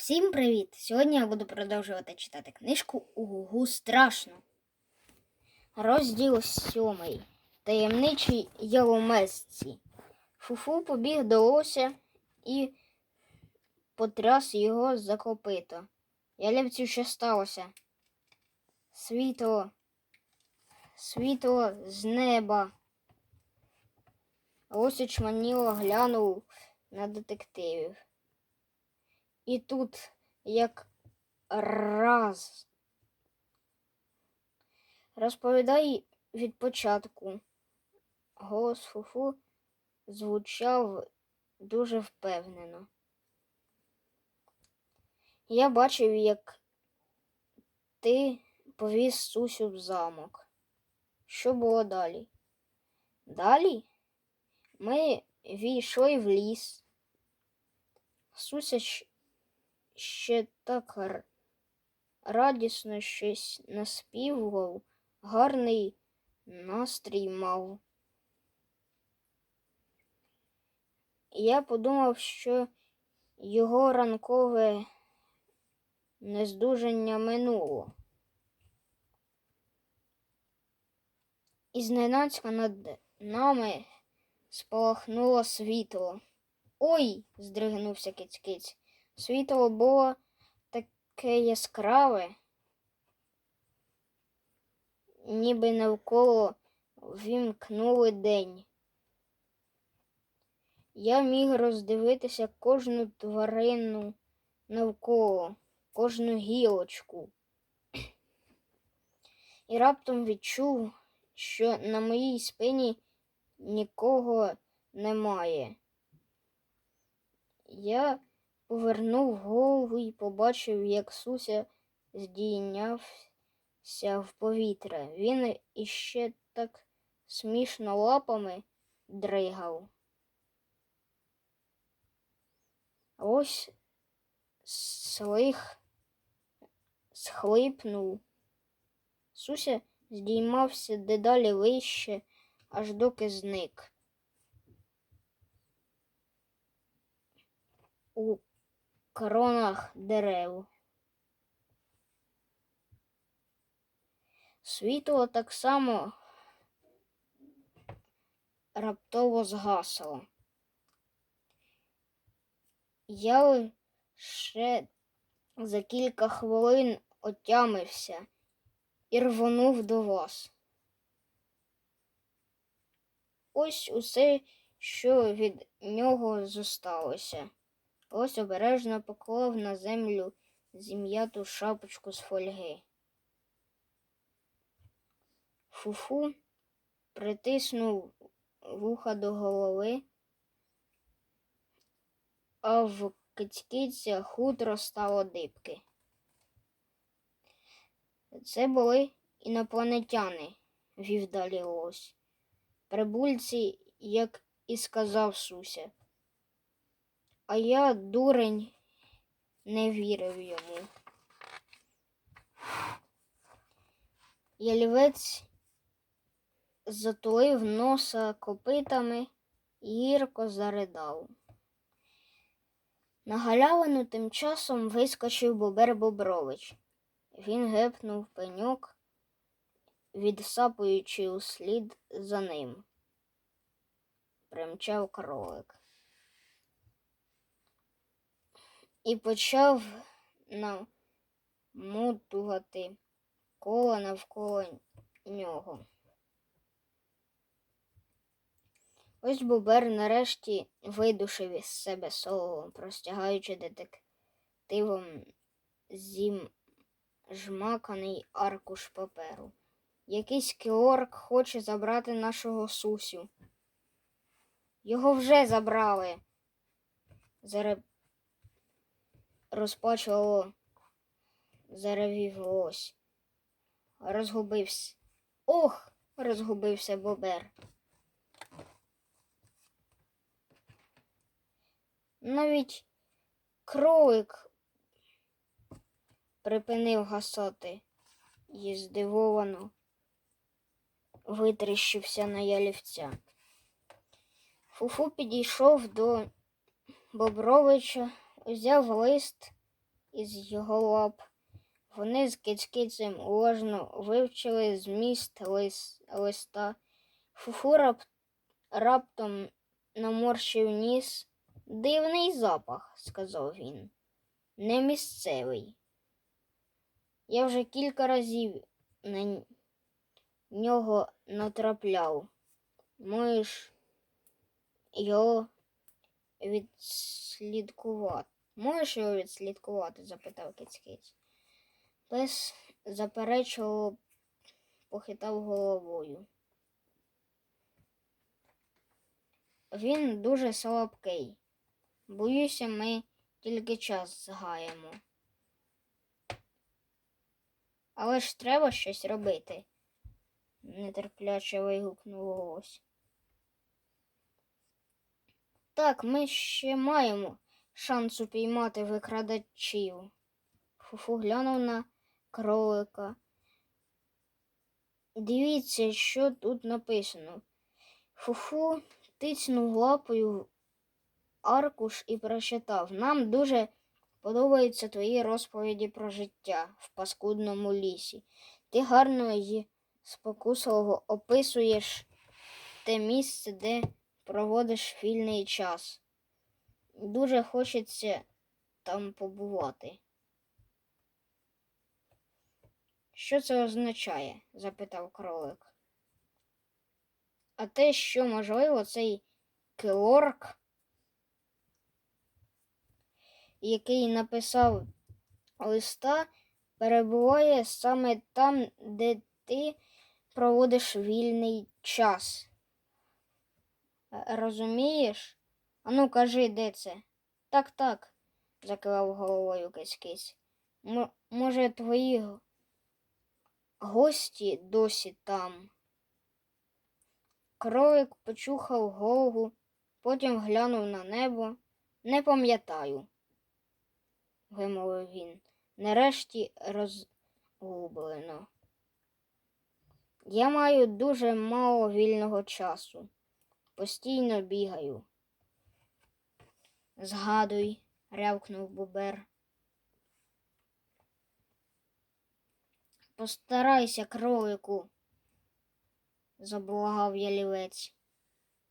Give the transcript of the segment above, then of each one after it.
Всім привіт! Сьогодні я буду продовжувати читати книжку Угу страшно. Розділ сьомий. Таємничі яломесці. Фуфу побіг до ося і потряс його за копито. Ялівцю що сталося? Світло, світло з неба. Осіч маніло глянув на детективів. І тут як раз. Розповідай від початку. Голос Фуфу звучав дуже впевнено. Я бачив, як ти повіз Сусю в замок. Що було далі? Далі ми війшли в ліс. Суся щ- ще так радісно щось наспівував, гарний настрій мав. Я подумав, що його ранкове нездужання минуло. І зненацька над нами спалахнуло світло. Ой, здригнувся киць-киць. Світло було таке яскраве, ніби навколо вімкнули день. Я міг роздивитися кожну тварину навколо, кожну гілочку. І раптом відчув, що на моїй спині нікого немає. Я повернув голову і побачив, як Суся здійнявся в повітря. Він іще так смішно лапами дригав. Ось слих схлипнув. Суся здіймався дедалі вище, аж доки зник. у коронах дерев. Світло так само раптово згасло. Я лише за кілька хвилин отямився і рвонув до вас. Ось усе, що від нього зосталося. Ось обережно поклав на землю зім'яту шапочку з фольги. Фуфу притиснув вуха до голови, а в кицькиця хутро стало дибки. Це були інопланетяни, вів далі ось. Прибульці, як і сказав Суся. А я, дурень, не вірив йому. Ялівець затулив носа копитами і гірко заридав. На галявину тим часом вискочив Бобер Бобрович. Він гепнув пеньок, відсапуючи услід за ним. Примчав кролик. І почав намотувати коло навколо нього. Ось Бубер нарешті видушив із себе соло, простягаючи детективом зім жмаканий аркуш паперу. Якийсь кіорк хоче забрати нашого Сусю. Його вже забрали. Зареп розпачувало, заревів лось. Розгубився. Ох, розгубився бобер. Навіть кролик припинив гасати і здивовано витріщився на ялівця. Фуфу підійшов до Бобровича, узяв лист із його лап. Вони з кицькицем уважно вивчили зміст лис- листа. Фуфу рап- раптом наморщив ніс. Дивний запах, сказав він. Не місцевий. Я вже кілька разів на нього натрапляв. Можеш його відслідкувати. Можеш його відслідкувати? запитав кицькиць. Пес заперечувало похитав головою. Він дуже слабкий. Боюся, ми тільки час згаємо. Але ж треба щось робити, нетерпляче вигукнув голос. Так, ми ще маємо шанс упіймати викрадачів. Фуфу глянув на кролика. Дивіться, що тут написано. Фуфу тицнув лапою в аркуш і прочитав. Нам дуже подобаються твої розповіді про життя в паскудному лісі. Ти гарно і спокусливо описуєш те місце, де проводиш вільний час. Дуже хочеться там побувати. Що це означає? запитав кролик. А те, що, можливо, цей килорк, який написав листа, перебуває саме там, де ти проводиш вільний час. Е, Розумієш? Ану, кажи, де це? Так, так, закивав головою кись-кись. Може, твої гості досі там? Кролик почухав голову, потім глянув на небо. Не пам'ятаю, вимовив він, нарешті розгублено. Я маю дуже мало вільного часу. Постійно бігаю. Згадуй, рявкнув Бубер. Постарайся, кролику, заблагав ялівець.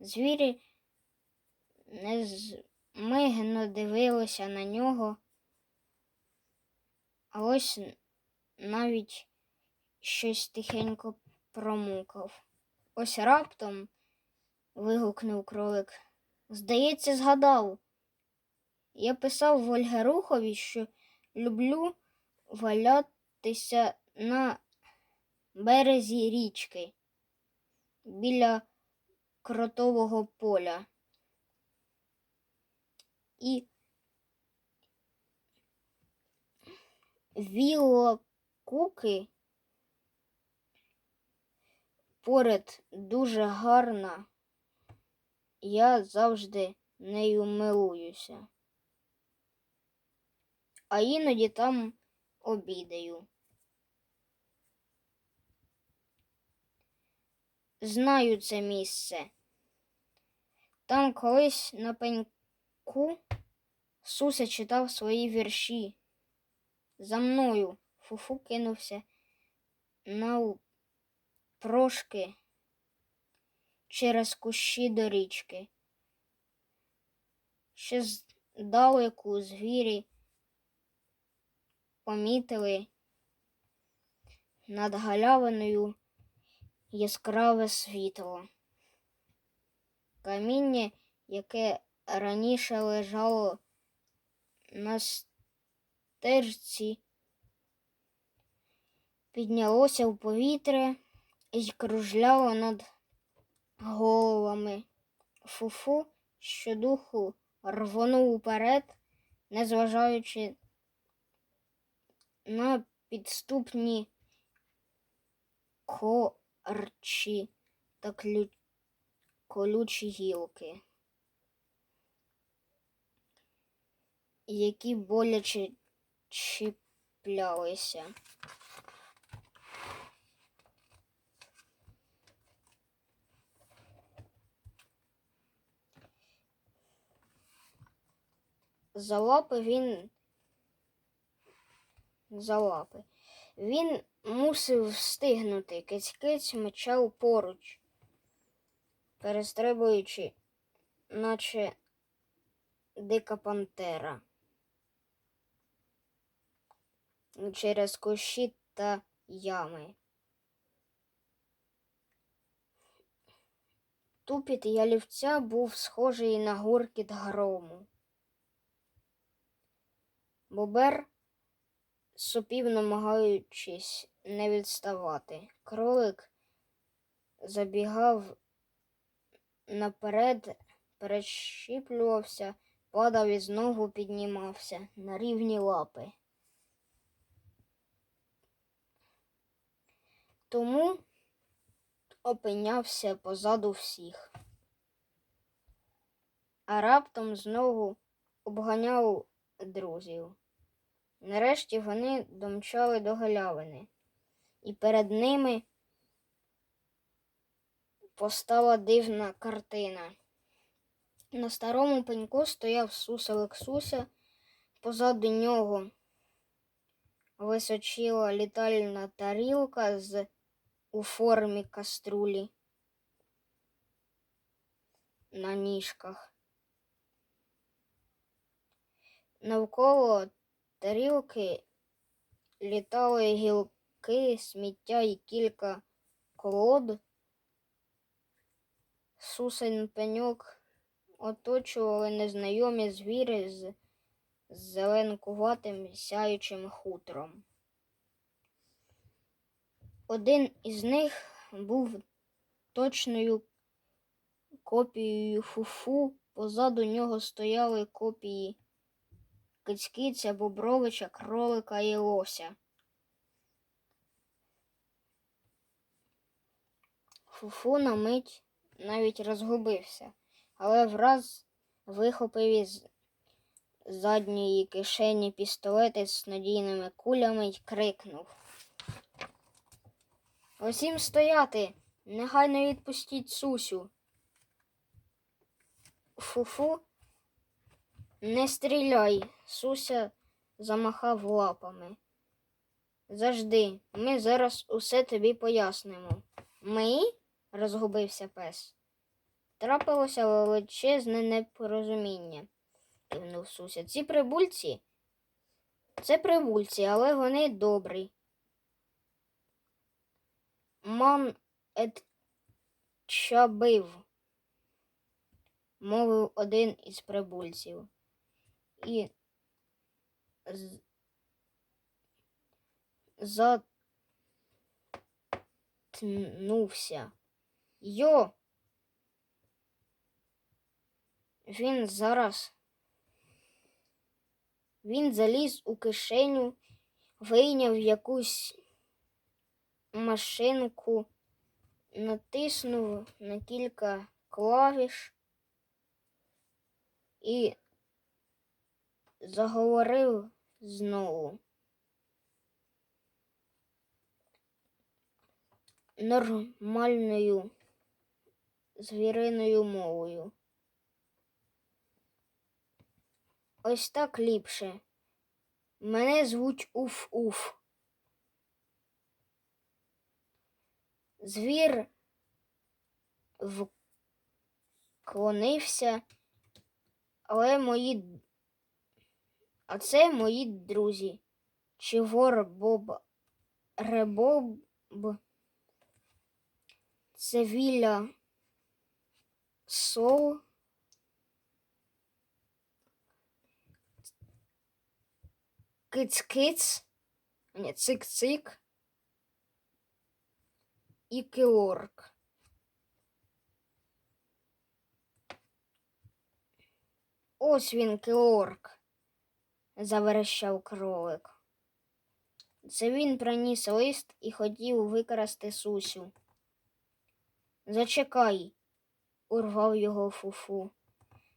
Звірі незмигно дивилися на нього, а ось навіть щось тихенько промукав. Ось раптом вигукнув кролик. Здається, згадав. Я писав Вольгерухові, що люблю валятися на березі річки біля кротового поля. І вілла куки поряд дуже гарна. Я завжди нею милуюся. А іноді там обідаю. Знаю це місце. Там колись на пеньку Суся читав свої вірші. За мною Фуфу кинувся навпрошки через кущі до річки. Ще здалеку звірі помітили над галявиною яскраве світло. Каміння, яке раніше лежало на стежці, піднялося в повітря і кружляло над головами. Фуфу щодуху рвонув уперед, незважаючи на підступні корчі та клю... колючі гілки, які боляче чіплялися. За лапи він за лапи. Він мусив встигнути. Киць-киць мчав поруч, перестрибуючи, наче дика пантера. Через кущі та ями. Тупіт ялівця був схожий на гуркіт грому. Бобер сопів, намагаючись не відставати. Кролик забігав наперед, перещіплювався, падав і знову піднімався на рівні лапи. Тому опинявся позаду всіх. А раптом знову обганяв друзів. Нарешті вони домчали до галявини, і перед ними постала дивна картина. На старому пеньку стояв суселик Суся, позаду нього височила літальна тарілка з у формі каструлі на ніжках. Навколо тарілки літали гілки, сміття і кілька колод. Сусень пеньок оточували незнайомі звіри з зеленкуватим сяючим хутром. Один із них був точною копією фуфу, позаду нього стояли копії кицькиця, бобровича, кролика і лося. Фуфу на мить навіть розгубився, але враз вихопив із задньої кишені пістолети з надійними кулями й крикнув. Усім стояти, негайно відпустіть Сусю. Фуфу, не стріляй, Суся замахав лапами. Завжди, ми зараз усе тобі пояснимо. Ми? розгубився пес. Трапилося величезне непорозуміння, кивнув Суся. Ці прибульці? Це прибульці, але вони добрі. Ман ет чабив, мовив один із прибульців. І затнувся. Йо. Він зараз. Він заліз у кишеню, вийняв якусь машинку, натиснув на кілька клавіш і заговорив знову. Нормальною звіриною мовою. Ось так ліпше. Мене звуть Уф-Уф. Звір вклонився, але мої. А це мої друзі. Чигор Боб Ребоб. Це Віля Сол. Киц-киц. Ні, цик-цик. І киорк. Ось він киорк, заверещав кролик. Це він приніс лист і хотів викрасти Сусю. Зачекай, урвав його фуфу.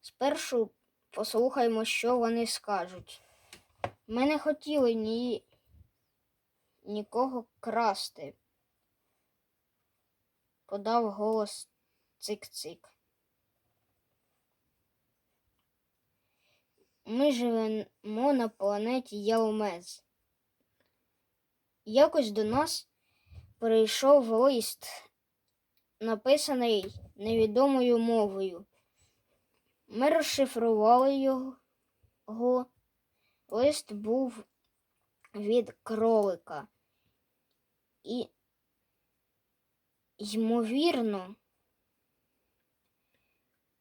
Спершу послухаймо, що вони скажуть. Ми не хотіли ні... нікого красти, подав голос цик-цик. Ми живемо на планеті Ялмез. Якось до нас прийшов лист, написаний невідомою мовою. Ми розшифрували його. Лист був від кролика. І, ймовірно,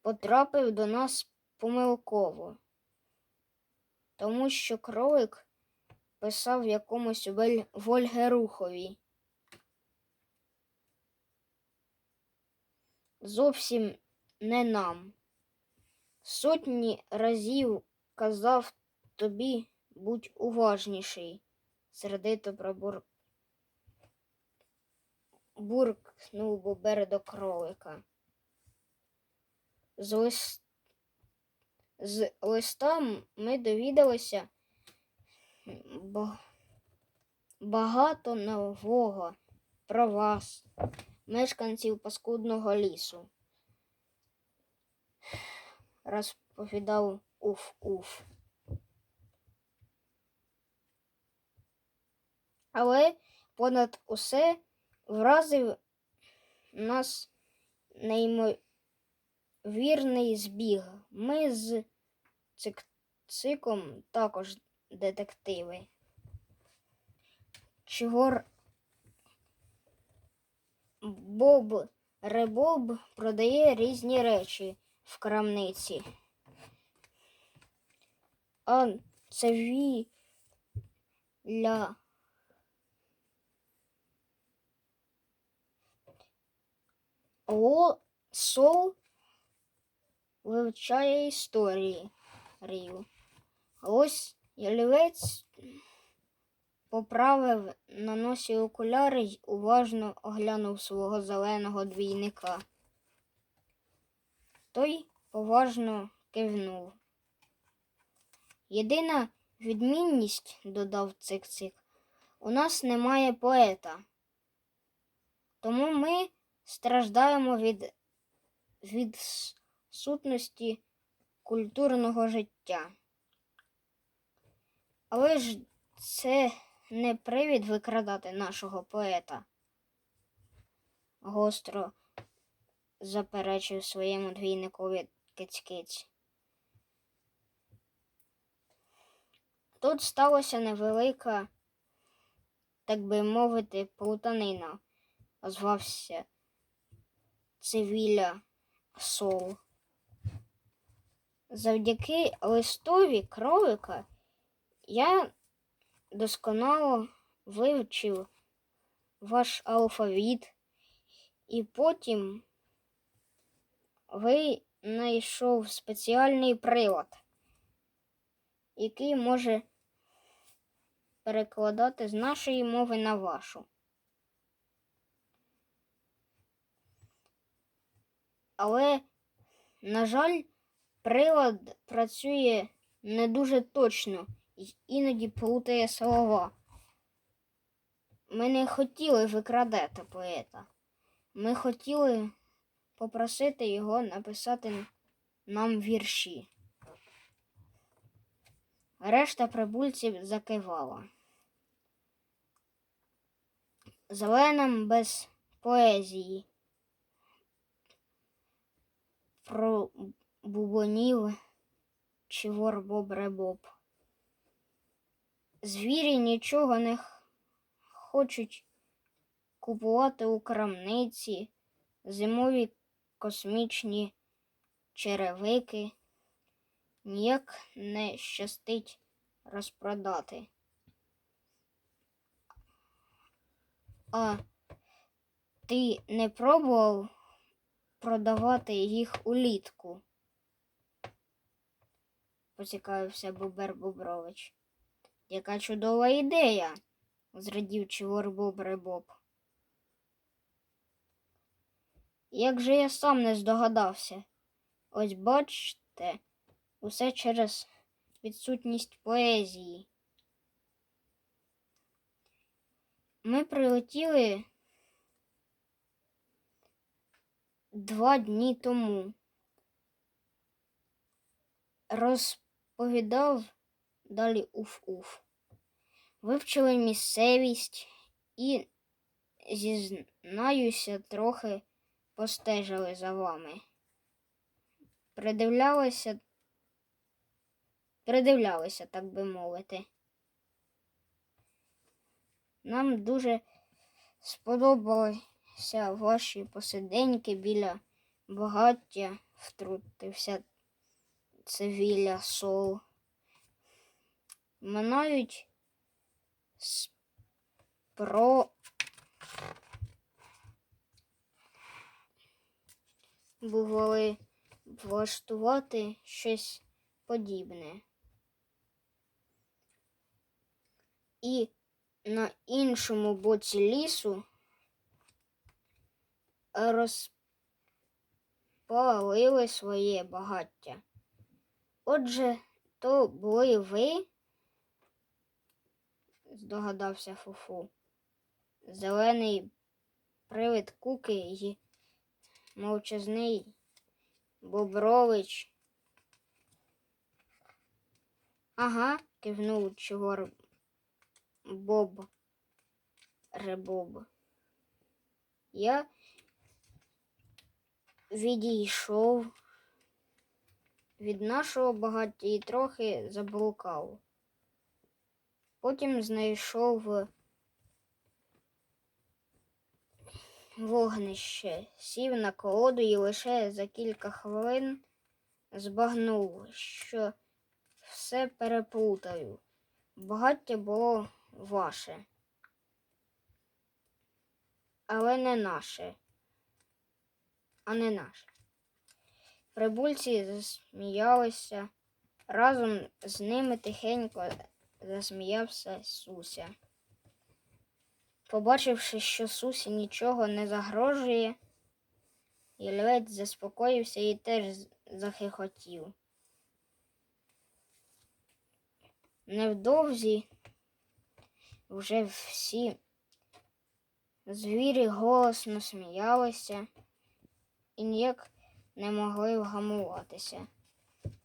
потрапив до нас помилково, тому що кролик писав якомусь Вольгерухові. Зовсім не нам. Сотні разів казав тобі будь уважніший, сердито пробур... буркнув Бобер до кролика. З, лист... З листа ми довідалися багато нового про вас, мешканців паскудного лісу. Розповідав Уф-Уф. Але понад усе вразив нас неймовірний збіг. Ми з цик циком також детективи. Чигор Боб Ребоб продає різні речі в крамниці. А це віля О, Сол вивчає історії Рію. Ось ялівець поправив на носі окуляри й уважно оглянув свого зеленого двійника. Той поважно кивнув. Єдина відмінність, додав цик-цик, у нас немає поета. Тому ми страждаємо від, від сутності культурного життя. Але ж це не привід викрадати нашого поета. Гостро заперечив своєму двійникові киць-киць. Тут сталася невелика, так би мовити, плутанина, озвався цивіля Сол. Завдяки листові кролика я досконало вивчив ваш алфавіт, і потім винайшов спеціальний прилад, який може перекладати з нашої мови на вашу. Але, на жаль, прилад працює не дуже точно й іноді плутає слова. Ми не хотіли викрадати поета. Ми хотіли попросити його написати нам вірші. Решта прибульців закивала. Зеленим без поезії. Про бубонів Чивор Бобре Боб. Звірі нічого не хочуть купувати у крамниці, зимові космічні черевики ніяк не щастить розпродати. А ти не пробував продавати їх улітку? Поцікавився Бобер Бобрович. Яка чудова ідея, зрадів Чивор Бобре Боб. Як же я сам не здогадався? Ось бачите, усе через відсутність поезії. Ми прилетіли два дні тому. Розповідав далі уф-уф. Вивчили місцевість і, зізнаюся, трохи постежили за вами. Придивлялися, придивлялися, так би мовити. Нам дуже сподобалися ваші посиденьки біля багаття, втрутився цивіля сол. Минають спро... бували влаштувати щось подібне. І на іншому боці лісу розпалили своє багаття. Отже, то були ви, здогадався Фуфу. Зелений привид куки й мовчазний Бобрович. Ага, кивнув Чигор Боб Ребоб. Я відійшов від нашого багаття і трохи заблукав. Потім знайшов вогнище, сів на колоду і лише за кілька хвилин збагнув, що все переплутаю. Багаття було ваше, але не наше, а не наше. Прибульці засміялися. Разом з ними тихенько засміявся Суся. Побачивши, що Сусі нічого не загрожує, Єльвець заспокоївся і теж захихотів. Невдовзі вже всі звірі голосно сміялися і ніяк не могли вгамуватися.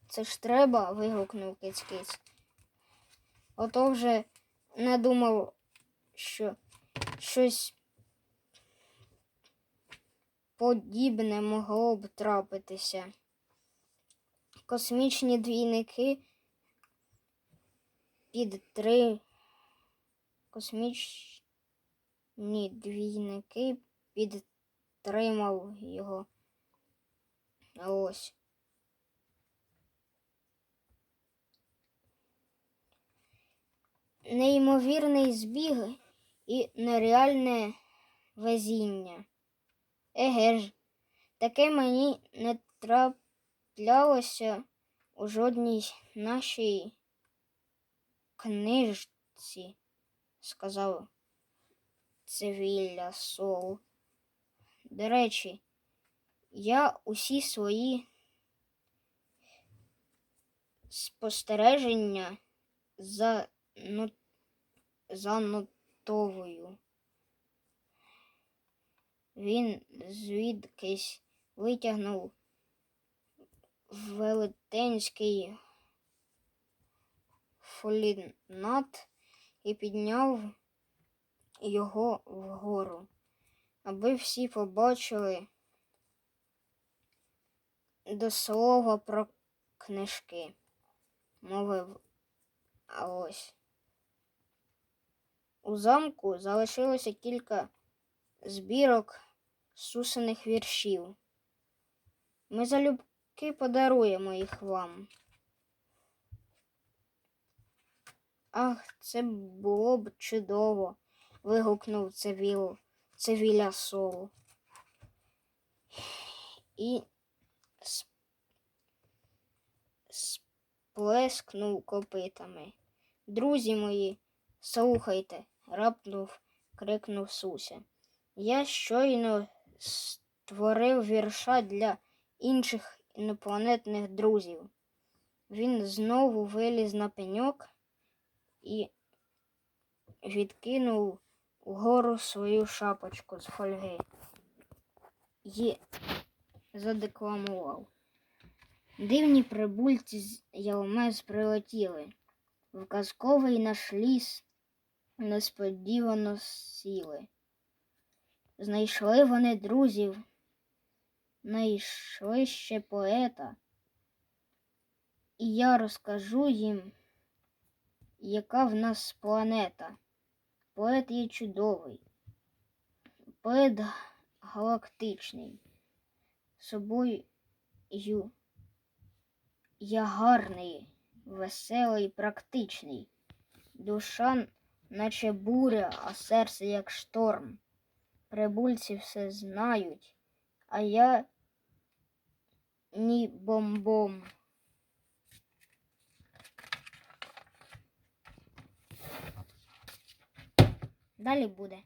Це ж треба. вигукнув киць-киць. Ото вже не думав, що щось подібне могло б трапитися. Космічні двійники під три космічні двійники підтримав його. Ось. Неймовірний збіг і нереальне везіння. Еге ж, таке мені не траплялося у жодній нашій книжці, сказав цивілля Сол. До речі, я усі свої спостереження за занотовую. Він звідкись витягнув велетенський фолінат і підняв його вгору, аби всі побачили до слова про книжки, мовив ось. У замку залишилося кілька збірок сусаних віршів. Ми залюбки подаруємо їх вам. Ах, це було б чудово. вигукнув цивіл, цивіля Солу. І сплескнув копитами. Друзі мої, слухайте, раптом крикнув Суся. Я щойно створив вірша для інших інопланетних друзів. Він знову виліз на пеньок і відкинув угору свою шапочку з фольги і задекламував. Дивні прибульці з Ялмез прилетіли в казковий наш ліс несподівано сіли. Знайшли вони друзів, знайшли ще поета, і я розкажу їм, яка в нас планета. Поет є чудовий, поет галактичний, собою я гарний, веселий, практичний. Душа, наче буря, а серце як шторм. Прибульці все знають, а я ні бомбом. Далі буде.